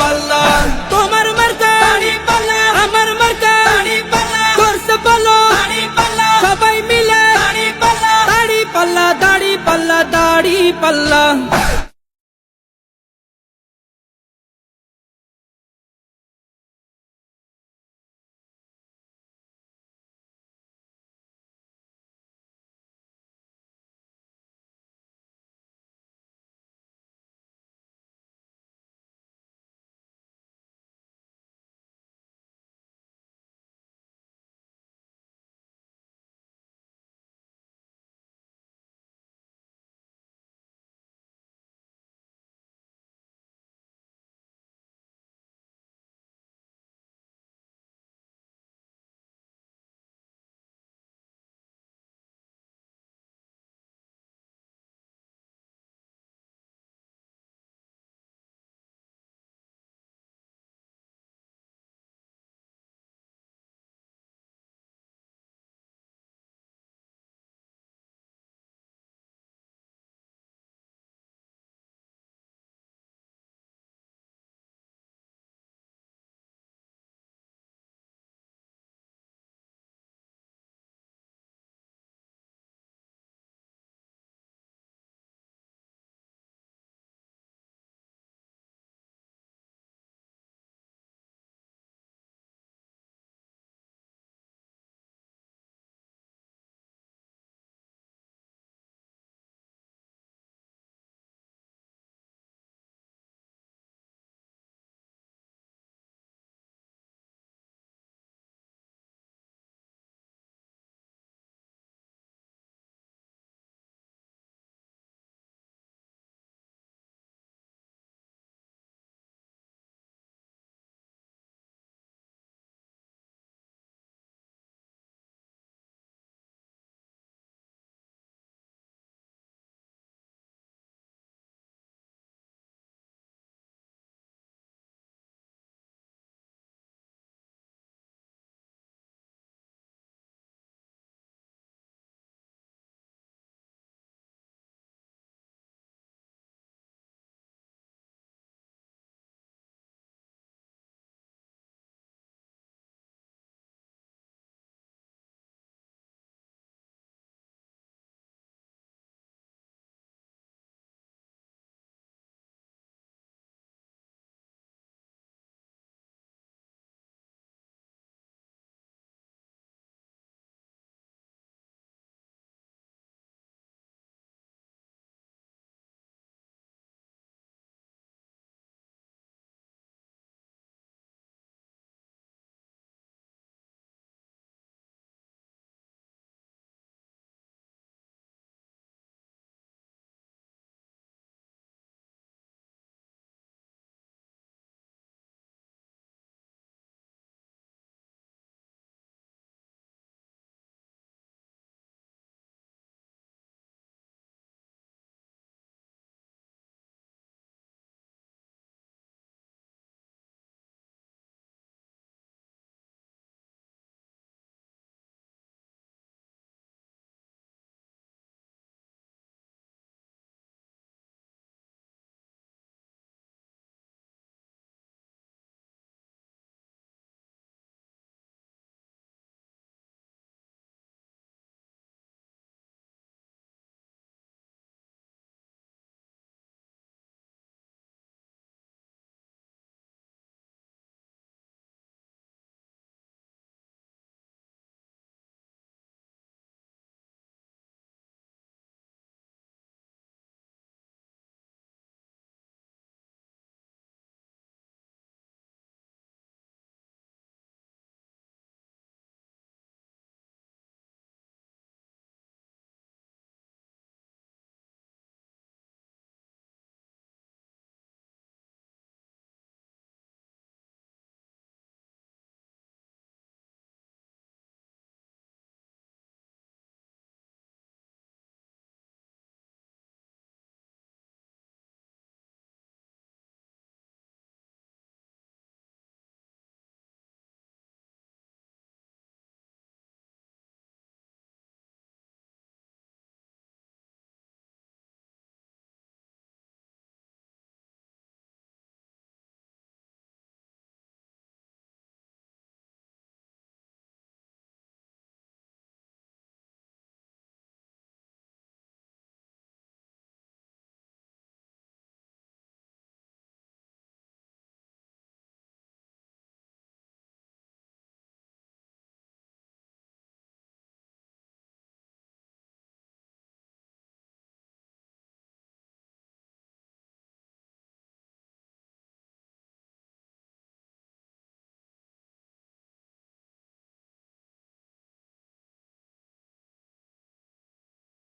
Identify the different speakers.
Speaker 1: পাল্লা। তোমার মার্কা পাল্লা। আমার মার্কা। পাল্লা। করছে দাড়ি পাল্লা। সবাই মিলে পাল্লা। দাড়ি পাল্লা দাড়ি পাল্লা দাড়ি পাল্লা।